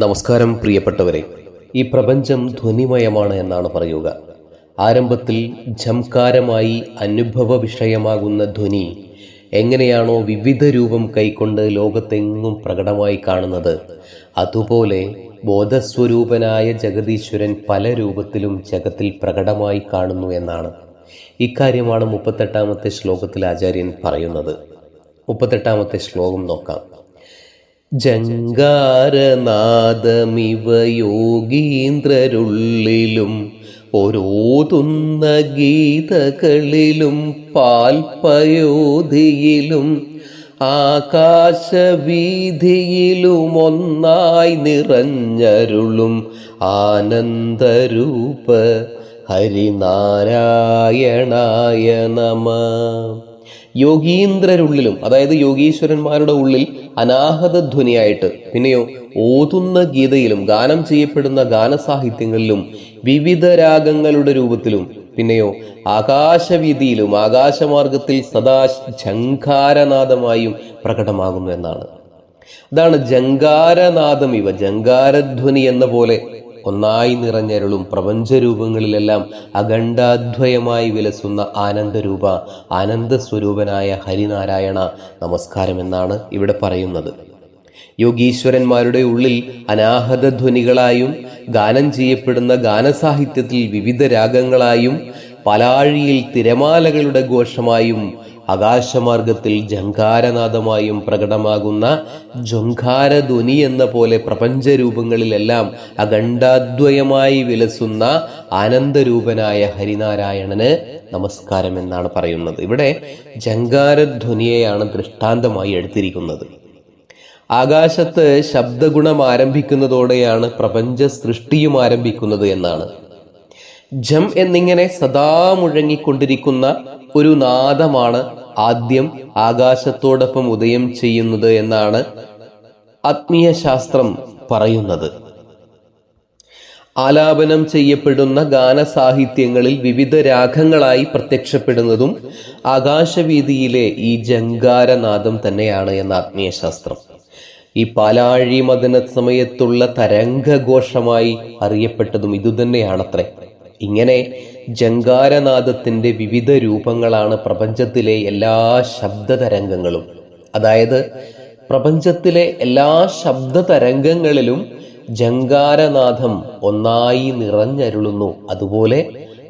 നമസ്കാരം പ്രിയപ്പെട്ടവരെ. ഈ പ്രപഞ്ചം ധ്വനിമയമാണ് എന്നാണ് പറയുക. ആരംഭത്തിൽ ഝംകാരമായി അനുഭവ വിഷയമാകുന്ന ധ്വനി എങ്ങനെയാണോ വിവിധ രൂപം കൈക്കൊണ്ട് ലോകത്തെങ്ങും പ്രകടമായി കാണുന്നത്. അതുപോലെ ബോധസ്വരൂപനായ ജഗതീശ്വരൻ പല രൂപത്തിലും ജഗത്തിൽ പ്രകടമായി കാണുന്നു എന്നാണ്. ഇക്കാര്യമാണ് മുപ്പത്തെട്ടാമത്തെ ശ്ലോകത്തിൽ ആചാര്യൻ പറയുന്നത്. മുപ്പത്തെട്ടാമത്തെ ശ്ലോകം നോക്കാം. ജങ്കാരനാദമിവ യോഗീന്ദ്രരുള്ളിലും ഓരോതുന്ന ഗീതകളിലും പാൽപയോധിയിലും ആകാശവീതിയിലും ഒന്നായി നിറഞ്ഞരുളും ആനന്ദരൂപ ഹരിനാരായണായ നമ. യോഗീന്ദ്രരുള്ളിലും അതായത് യോഗീശ്വരന്മാരുടെ ഉള്ളിൽ അനാഹത ധ്വനിയായിട്ട് പിന്നെയോ ഓതുന്ന ഗീതയിലും ഗാനം ചെയ്യപ്പെടുന്ന ഗാനസാഹിത്യങ്ങളിലും വിവിധ രാഗങ്ങളുടെ രൂപത്തിലും പിന്നെയോ ആകാശവീതിയിലും ആകാശമാർഗത്തിൽ സദാ ജങ്കാരനാദമായും പ്രകടമാകുന്നു എന്നാണ്. അതാണ് ജങ്കാരനാദം ഇവ ജങ്കാരധ്വനി എന്ന പോലെ ഒന്നായി നിറഞ്ഞരുളും പ്രപഞ്ചരൂപങ്ങളിലെല്ലാം അഖണ്ഡാദ്വയമായി വിലസുന്ന ആനന്ദരൂപ ആനന്ദസ്വരൂപനായ ഹരിനാരായണ നമസ്കാരം എന്നാണ് ഇവിടെ പറയുന്നത്. യോഗീശ്വരന്മാരുടെ ഉള്ളിൽ അനാഹത ധ്വനികളായും ഗാനം ചെയ്യപ്പെടുന്ന ഗാനസാഹിത്യത്തിൽ വിവിധ രാഗങ്ങളായും പലാഴിയിൽ തിരമാലകളുടെ ഘോഷമായും ആകാശമാർഗത്തിൽ ജങ്കാരനാഥമായും പ്രകടമാകുന്ന ജൊങ്കാരധ്വനി എന്ന പോലെ പ്രപഞ്ചരൂപങ്ങളിലെല്ലാം അഖണ്ഡാദ്വയമായി വിലസുന്ന ആനന്ദരൂപനായ ഹരിനാരായണന് നമസ്കാരം എന്നാണ് പറയുന്നത്. ഇവിടെ ജങ്കാരധ്വനിയെയാണ് ദൃഷ്ടാന്തമായി എടുത്തിരിക്കുന്നത്. ആകാശത്ത് ശബ്ദഗുണം ആരംഭിക്കുന്നതോടെയാണ് പ്രപഞ്ച സൃഷ്ടിയും ആരംഭിക്കുന്നത് എന്നാണ്. ജം എന്നിങ്ങനെ സദാ മുഴങ്ങിക്കൊണ്ടിരിക്കുന്ന ഒരു നാദമാണ് ആദ്യം ആകാശത്തോടൊപ്പം ഉദയം ചെയ്യുന്നത് എന്നാണ് ആത്മീയ ശാസ്ത്രം പറയുന്നത്. ആലാപനം ചെയ്യപ്പെടുന്ന ഗാനസാഹിത്യങ്ങളിൽ വിവിധ രാഗങ്ങളായി പ്രത്യക്ഷപ്പെടുന്നതും ആകാശവീതിയിലെ ഈ ജങ്കാരനാദം തന്നെയാണ് എന്ന ആത്മീയശാസ്ത്രം. ഈ പാലാഴി മദന സമയത്തുള്ള തരംഗഘോഷമായി അറിയപ്പെട്ടതും ഇതുതന്നെയാണത്രേ. ഇങ്ങനെ ജങ്കാരനാദത്തിന്റെ വിവിധ രൂപങ്ങളാണ് പ്രപഞ്ചത്തിലെ എല്ലാ ശബ്ദതരംഗങ്ങളും. അതായത് പ്രപഞ്ചത്തിലെ എല്ലാ ശബ്ദതരംഗങ്ങളിലും ജങ്കാരനാഥം ഒന്നായി നിറഞ്ഞരുളുന്നു. അതുപോലെ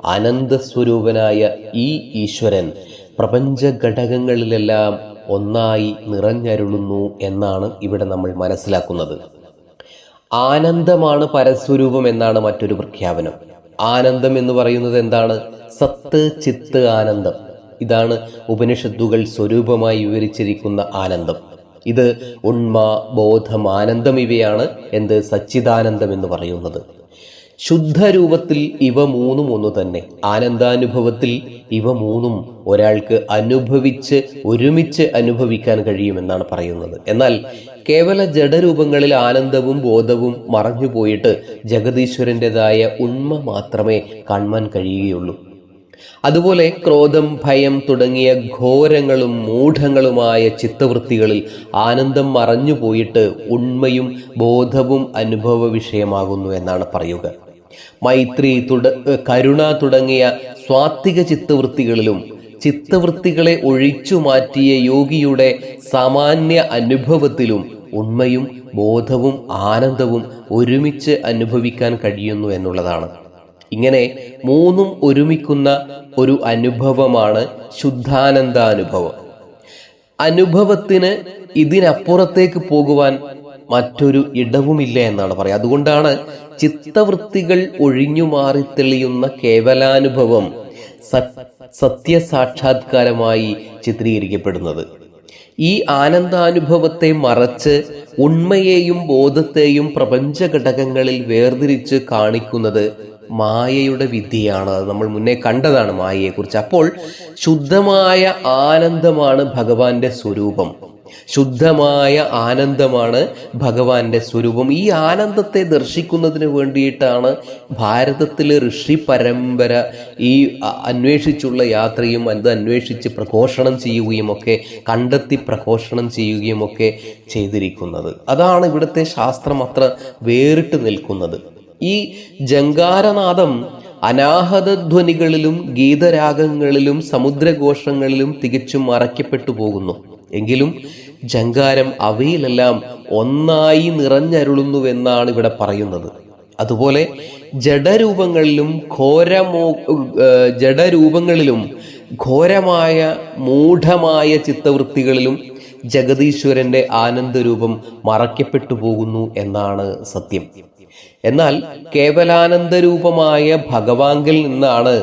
അനന്തസ്വരൂപനായ ഈ ഈശ്വരൻ പ്രപഞ്ച ഘടകങ്ങളിലെല്ലാം ഒന്നായി നിറഞ്ഞരുളുന്നു എന്നാണ് ഇവിടെ നമ്മൾ മനസ്സിലാക്കുന്നത്. ആനന്ദമാണ് പരസ്വരൂപം എന്നാണ് മറ്റൊരു പ്രഖ്യാപനം. ആനന്ദം എന്ന് പറയുന്നത് എന്താണ്? സത്ത് ചിത്ത് ആനന്ദം. ഇതാണ് ഉപനിഷത്തുകൾ സ്വരൂപമായി വിവരിച്ചിരിക്കുന്ന ആനന്ദം. ഇത് ഉണ്മ ബോധം ആനന്ദം ഇവയാണ് എന്ത്? സച്ചിദാനന്ദം എന്ന് പറയുന്നത്. ശുദ്ധരൂപത്തിൽ ഇവ മൂന്നും ഒന്ന് തന്നെ. ആനന്ദാനുഭവത്തിൽ ഇവ മൂന്നും ഒരാൾക്ക് അനുഭവിച്ച് ഒരുമിച്ച് അനുഭവിക്കാൻ കഴിയുമെന്നാണ് പറയുന്നത്. എന്നാൽ കേവല ജഡരൂപങ്ങളിൽ ആനന്ദവും ബോധവും മറഞ്ഞുപോയിട്ട് ജഗദീശ്വരന്റെതായ ഉണ്മ മാത്രമേ കാണുവാൻ കഴിയുകയുള്ളൂ. അതുപോലെ ക്രോധം ഭയം തുടങ്ങിയ ഘോരങ്ങളും മൂഢങ്ങളുമായ ചിത്തവൃത്തികളിൽ ആനന്ദം മറഞ്ഞുപോയിട്ട് ഉണ്മയും ബോധവും അനുഭവ വിഷയമാകുന്നു എന്നാണ് പറയുക. മൈത്രി തുട കരുണ തുടങ്ങിയ സ്വാത്വിക ചിത്തവൃത്തികളിലും ചിത്തവൃത്തികളെ ഒഴിച്ചു മാറ്റിയ യോഗിയുടെ സാമാന്യ അനുഭവത്തിലും ഉണ്മയും ബോധവും ആനന്ദവും ഒരുമിച്ച് അനുഭവിക്കാൻ കഴിയുന്നു എന്നുള്ളതാണ്. ഇങ്ങനെ മൂന്നും ഒരുമിക്കുന്ന ഒരു അനുഭവമാണ് ശുദ്ധാനന്ദാനുഭവം. അനുഭവത്തിന് ഇതിനപ്പുറത്തേക്ക് പോകുവാൻ മറ്റൊരു ഇടവുമില്ല എന്നാണ് പറയുക. അതുകൊണ്ടാണ് ചിത്തവൃത്തികൾ ഒഴിഞ്ഞു മാറി തെളിയുന്ന കേവലാനുഭവം സത്യസാക്ഷാത്കാരമായി ചിത്രീകരിക്കപ്പെടുന്നത്. ഈ ആനന്ദാനുഭവത്തെ മറച്ച് ഉണ്മയെയും ബോധത്തെയും പ്രപഞ്ച ഘടകങ്ങളിൽ വേർതിരിച്ച് കാണിക്കുന്നത് മായയുടെ വിദ്യയാണ്. അത് നമ്മൾ മുന്നേ കണ്ടതാണ് മായയെക്കുറിച്ച്. അപ്പോൾ ശുദ്ധമായ ആനന്ദമാണ് ഭഗവാന്റെ സ്വരൂപം. ശുദ്ധമായ ആനന്ദമാണ് ഭഗവാന്റെ സ്വരൂപം. ഈ ആനന്ദത്തെ ദർശിക്കുന്നതിന് വേണ്ടിയിട്ടാണ് ഭാരതത്തിലെ ഋഷി പരമ്പര ഈ അന്വേഷിച്ചുള്ള യാത്രയും അത് അന്വേഷിച്ച് പ്രഘോഷണം ചെയ്യുകയും ഒക്കെ കണ്ടെത്തി പ്രഘോഷണം ചെയ്യുകയും ഒക്കെ ചെയ്തിരിക്കുന്നത്. അതാണ് ഇവിടുത്തെ ശാസ്ത്രം അത്ര വേറിട്ട് നിൽക്കുന്നത്. ഈ ജങ്കാരനാഥം അനാഹതധ്വനികളിലും ഗീതരാഗങ്ങളിലും സമുദ്രഘോഷങ്ങളിലും തികച്ചും മറയ്ക്കപ്പെട്ടു പോകുന്നു. എങ്കിലും ജങ്കാരം അവയിലെല്ലാം ഒന്നായി നിറഞ്ഞരുളുന്നുവെന്നാണ് ഇവിടെ പറയുന്നത്. അതുപോലെ ജഡരൂപങ്ങളിലും ഘോരമോ ജഡരൂപങ്ങളിലും ഘോരമായ മൂഢമായ ചിത്തവൃത്തികളിലും ജഗതീശ്വരന്റെ ആനന്ദരൂപം മറയ്ക്കപ്പെട്ടു പോകുന്നു എന്നാണ് സത്യം. എന്നാൽ കേവലാനന്ദരൂപമായ ഭഗവാങ്കിൽ നിന്നാണ്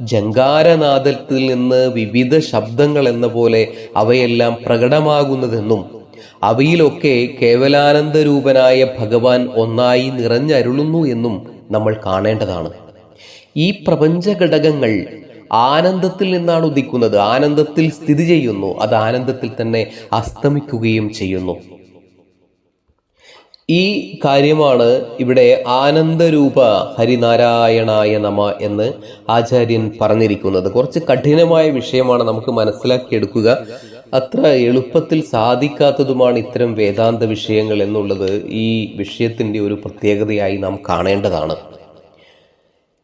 ജങ്കാരനാദത്തിൽ നിന്ന് വിവിധ ശബ്ദങ്ങൾ എന്ന പോലെ അവയെല്ലാം പ്രകടമാകുന്നതെന്നും അവയിലൊക്കെ കേവലാനന്ദരൂപനായ ഭഗവാൻ ഒന്നായി നിറഞ്ഞരുളുന്നു എന്നും നമ്മൾ കാണേണ്ടതാണ്. ഈ പ്രപഞ്ച ഘടകങ്ങൾ ആനന്ദത്തിൽ നിന്നാണ് ഉദിക്കുന്നത്. ആനന്ദത്തിൽ സ്ഥിതി ചെയ്യുന്നു. അത് ആനന്ദത്തിൽ തന്നെ അസ്തമിക്കുകയും ചെയ്യുന്നു. ഈ കാര്യമാണ് ഇവിടെ ആനന്ദരൂപ ഹരിനാരായണായ നമ എന്ന് ആചാര്യൻ പറഞ്ഞിരിക്കുന്നത്. കുറച്ച് കഠിനമായ വിഷയമാണ് നമുക്ക് മനസ്സിലാക്കിയെടുക്കുക. അത്ര എളുപ്പത്തിൽ സാധിക്കാത്തതുമാണ് ഇത്തരം വേദാന്ത വിഷയങ്ങൾ എന്നുള്ളത് ഈ വിഷയത്തിന്റെ ഒരു പ്രത്യേകതയായി നാം കാണേണ്ടതാണ്.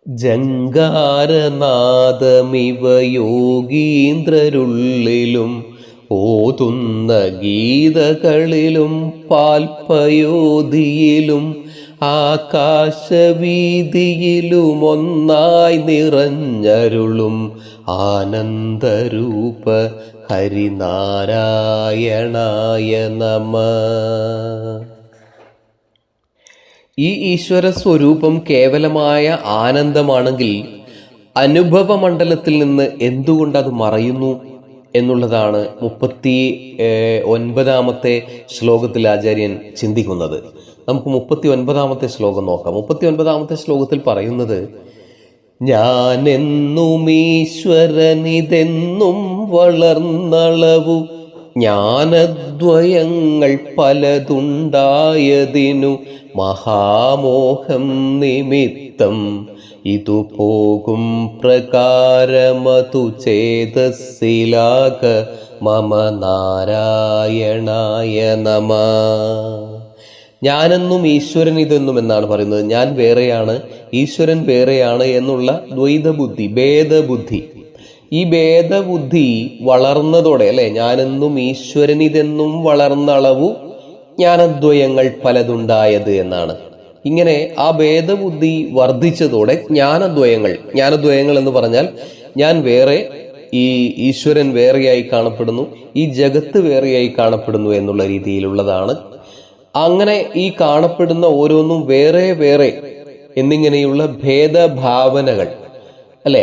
ജംഗാരനാഥമിവ യോഗീന്ദ്രരുള്ളിലും ഓതുന്ന ഗീതകളിലും പാൽപ്പയോധിയിലും ആകാശവീതിയിലുമൊന്നായി നിറഞ്ഞരുളും ആനന്ദരൂപ ഹരിനാരായണായ നമ. ഈ ഈശ്വര സ്വരൂപം കേവലമായ ആനന്ദമാണെങ്കിൽ അനുഭവ മണ്ഡലത്തിൽ നിന്ന് എന്തുകൊണ്ട് അത് മറയുന്നു? എന്നുള്ളതാണ് മുപ്പത്തി ഒൻപതാമത്തെ ശ്ലോകത്തിൽ ആചാര്യൻ ചിന്തിക്കുന്നത്. നമുക്ക് മുപ്പത്തി ഒൻപതാമത്തെ ശ്ലോകം നോക്കാം. മുപ്പത്തി ഒൻപതാമത്തെ ശ്ലോകത്തിൽ പറയുന്നത് ഞാനെന്നും ഈശ്വരനിതെന്നും വളർന്നളവു ജ്ഞാനദ്വയങ്ങൾ പലതുണ്ടായതിനു മഹാമോഹം നിമിത്തം ഇതു പോകും പ്രകാരമതു ചേതസ്സിലാക മമ നാരായണായ നമ. ഞാനെന്നും ഈശ്വരൻ ഇതെന്നും എന്നാണ് പറയുന്നത്. ഞാൻ വേറെയാണ് ഈശ്വരൻ വേറെയാണ് എന്നുള്ള ദ്വൈതബുദ്ധി ഭേദബുദ്ധി. ഈ ഭേദബുദ്ധി വളർന്നതോടെ അല്ലെ? ഞാനെന്നും ഈശ്വരൻ ഇതെന്നും വളർന്ന അളവു ജ്ഞാനദ്വയങ്ങൾ പലതുണ്ടായത് എന്നാണ്. ഇങ്ങനെ ആ ഭേദബുദ്ധി വർദ്ധിച്ചതോടെ ജ്ഞാനദ്വയങ്ങൾ ജ്ഞാനദ്വയങ്ങൾ എന്ന് പറഞ്ഞാൽ ഞാൻ വേറെ ഈ ഈശ്വരൻ വേറെയായി കാണപ്പെടുന്നു ഈ ജഗത്ത് വേറെയായി കാണപ്പെടുന്നു എന്നുള്ള രീതിയിലുള്ളതാണ്. അങ്ങനെ ഈ കാണപ്പെടുന്ന ഓരോന്നും വേറെ വേറെ എന്നിങ്ങനെയുള്ള ഭേദഭാവനകൾ അല്ലെ?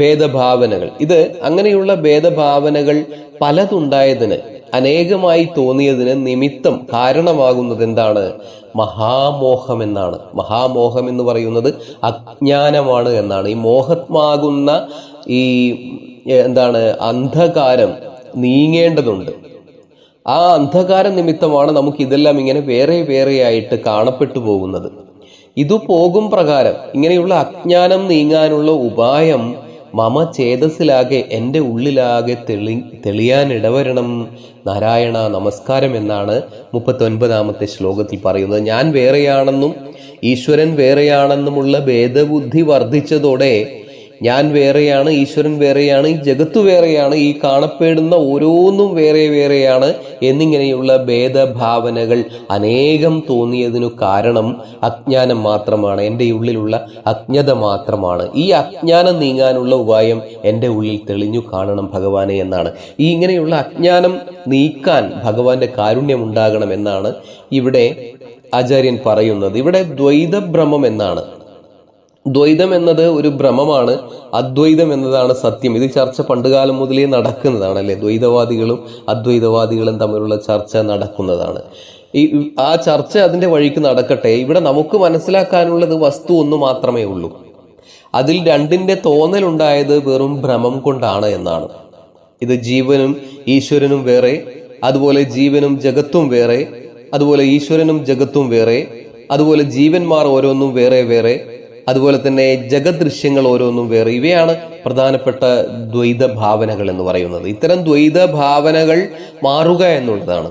ഭേദഭാവനകൾ. ഇത് അങ്ങനെയുള്ള ഭേദഭാവനകൾ പലതുണ്ടായതിന് അനേകമായി തോന്നിയതിന് നിമിത്തം കാരണമാകുന്നത് എന്താണ് മഹാമോഹം എന്നാണ് മഹാമോഹം എന്ന് പറയുന്നത് അജ്ഞാനമാണ് എന്നാണ്. ഈ മോഹത്മാകുന്ന ഈ എന്താണ് അന്ധകാരം നീങ്ങേണ്ടതുണ്ട്. ആ അന്ധകാര നിമിത്തമാണ് നമുക്ക് ഇതെല്ലാം ഇങ്ങനെ വേറെ വേറെയായിട്ട് കാണപ്പെട്ടു പോകുന്നത്. ഇതു പോകും പ്രകാരം ഇങ്ങനെയുള്ള അജ്ഞാനം നീങ്ങാനുള്ള ഉപായം മമ ചേതസ്സിലാകെ എന്റെ ഉള്ളിലാകെ തെളി തെളിയാൻ ഇടവരണം നാരായണ നമസ്കാരം എന്നാണ് മുപ്പത്തൊൻപതാമത്തെ ശ്ലോകത്തിൽ പറയുന്നത്. ഞാൻ വേറെയാണെന്നും ഈശ്വരൻ വേറെയാണെന്നുമുള്ള ഭേദബുദ്ധി വർദ്ധിച്ചതോടെ ഞാൻ വേറെയാണ് ഈശ്വരൻ വേറെയാണ് ഈ ജഗത്ത് വേറെയാണ് ഈ കാണപ്പെടുന്ന ഓരോന്നും വേറെ വേറെയാണ് എന്നിങ്ങനെയുള്ള ഭേദഭാവനകൾ അനേകം തോന്നിയതിനു കാരണം അജ്ഞാനം മാത്രമാണ് എന്റെ ഉള്ളിലുള്ള അജ്ഞത മാത്രമാണ്. ഈ അജ്ഞാനം നീങ്ങാനുള്ള ഉപായം എന്റെ ഉള്ളിൽ തെളിഞ്ഞു കാണണം ഭഗവാനെ എന്നാണ്. ഈ ഇങ്ങനെയുള്ള അജ്ഞാനം നീക്കാൻ ഭഗവാന്റെ കാരുണ്യം ഉണ്ടാകണം എന്നാണ് ഇവിടെ ആചാര്യൻ പറയുന്നത്. ഇവിടെ ദ്വൈതഭ്രമം എന്നാണ്. ദ്വൈതം എന്നത് ഒരു ഭ്രമമാണ് അദ്വൈതം എന്നതാണ് സത്യം. ഇത് ചർച്ച പണ്ടുകാലം മുതലേ നടക്കുന്നതാണ് അല്ലെ ദ്വൈതവാദികളും അദ്വൈതവാദികളും തമ്മിലുള്ള ചർച്ച നടക്കുന്നതാണ്. ഈ ആ ചർച്ച അതിന്റെ വഴിക്ക് നടക്കട്ടെ. ഇവിടെ നമുക്ക് മനസ്സിലാക്കാനുള്ളത് വസ്തു ഒന്ന് മാത്രമേ ഉള്ളൂ. അതിൽ രണ്ടിന്റെ തോന്നലുണ്ടായത് വെറും ഭ്രമം കൊണ്ടാണ് എന്നാണ്. ഇത് ജീവനും ഈശ്വരനും വേറെ അതുപോലെ ജീവനും ജഗത്തും വേറെ അതുപോലെ ഈശ്വരനും ജഗത്തും വേറെ അതുപോലെ ജീവന്മാർ ഓരോന്നും വേറെ വേറെ അതുപോലെ തന്നെ ജഗദൃശ്യങ്ങൾ ഓരോന്നും വേറെ. ഇവയാണ് പ്രധാനപ്പെട്ട ദ്വൈത ഭാവനകൾ എന്ന് പറയുന്നത്. ഇത്തരം ദ്വൈത ഭാവനകൾ മാറുക എന്നുള്ളതാണ്.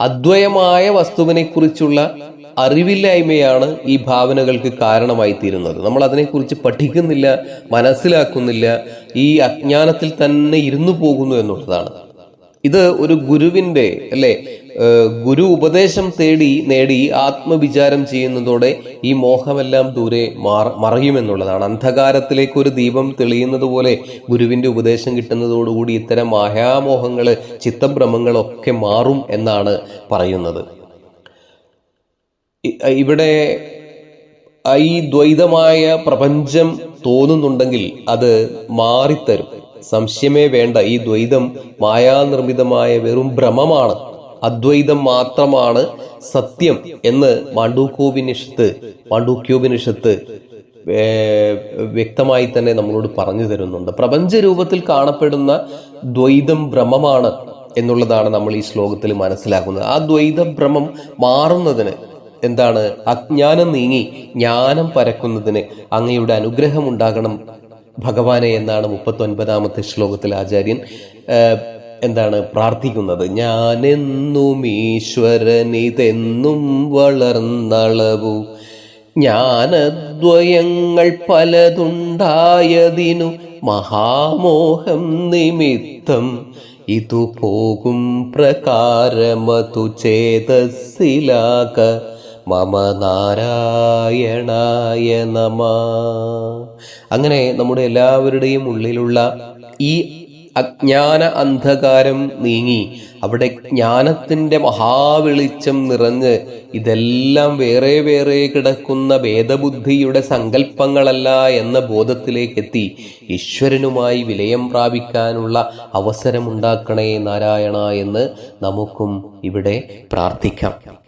അദ്വയമായ വസ്തുവിനെ കുറിച്ചുള്ള അറിവില്ലായ്മയാണ് ഈ ഭാവനകൾക്ക് കാരണമായി തീരുന്നത് നമ്മൾ അതിനെക്കുറിച്ച് പഠിക്കുന്നില്ല മനസ്സിലാക്കുന്നില്ല ഈ അജ്ഞാനത്തിൽ തന്നെ ഇരുന്നു പോകുന്നു എന്നുള്ളതാണ്. ഇത് ഒരു ഗുരുവിന്റെ അല്ലെ? ഗുരു ഉപദേശം തേടി നേടി ആത്മവിചാരം ചെയ്യുന്നതോടെ ഈ മോഹമെല്ലാം ദൂരെ മാറ മറയുമെന്നുള്ളതാണ്. അന്ധകാരത്തിലേക്ക് ഒരു ദീപം തെളിയുന്നത് പോലെ ഗുരുവിന്റെ ഉപദേശം കിട്ടുന്നതോടുകൂടി ഇത്തരം മായാമോഹങ്ങൾ ചിത്തഭ്രമങ്ങളൊക്കെ മാറും എന്നാണ് പറയുന്നത്. ഇവിടെ ഈ ദ്വൈതമായ പ്രപഞ്ചം തോന്നുന്നുണ്ടെങ്കിൽ അത് മാറിത്തരും. സംശയമേ വേണ്ട ഈ ദ്വൈതം മായാനിർമ്മിതമായ വെറും ഭ്രമമാണ്. അദ്വൈതം മാത്രമാണ് സത്യം എന്ന് മാണ്ഡൂക്കോപനിഷത്ത് മാണ്ഡൂക്യോപനിഷത്ത് വ്യക്തമായി തന്നെ നമ്മളോട് പറഞ്ഞു തരുന്നുണ്ട്. പ്രപഞ്ച രൂപത്തിൽ കാണപ്പെടുന്ന ദ്വൈതം ഭ്രമമാണ് എന്നുള്ളതാണ് നമ്മൾ ഈ ശ്ലോകത്തിൽ മനസ്സിലാക്കുന്നത്. ആ ദ്വൈത ഭ്രമം മാറുന്നതിന് എന്താണ്? അജ്ഞാനം നീങ്ങി ജ്ഞാനം പരക്കുന്നതിന് അങ്ങയുടെ അനുഗ്രഹം ഉണ്ടാകണം ഭഗവാനെ എന്നാണ് മുപ്പത്തൊൻപതാമത്തെ ശ്ലോകത്തിൽ ആചാര്യൻ. എന്താണ് പ്രാർത്ഥിക്കുന്നത്? ഞാനെന്നും ഈശ്വരനിതെന്നും വളർന്നളവു. ജ്ഞാനദ്വയങ്ങൾ പലതുണ്ടായതിനു മഹാമോഹം നിമിത്തം ഇതു പോകും പ്രകാരമതു ചേതസ്സിലാക. മമ നാരായണായ നമ. അങ്ങനെ നമ്മുടെ എല്ലാവരുടെയും ഉള്ളിലുള്ള ഈ അജ്ഞാന അന്ധകാരം നീങ്ങി. അവിടെ ജ്ഞാനത്തിന്റെ മഹാവെളിച്ചം നിറഞ്ഞ് ഇതെല്ലാം വേറെ വേറെ കിടക്കുന്ന ഭേദബുദ്ധിയുടെ സങ്കല്പങ്ങളല്ല എന്ന ബോധത്തിലേക്കെത്തി. ഈശ്വരനുമായി വിലയം പ്രാപിക്കാനുള്ള അവസരമുണ്ടാക്കണേ നാരായണ എന്ന് നമുക്കും ഇവിടെ പ്രാർത്ഥിക്കാം.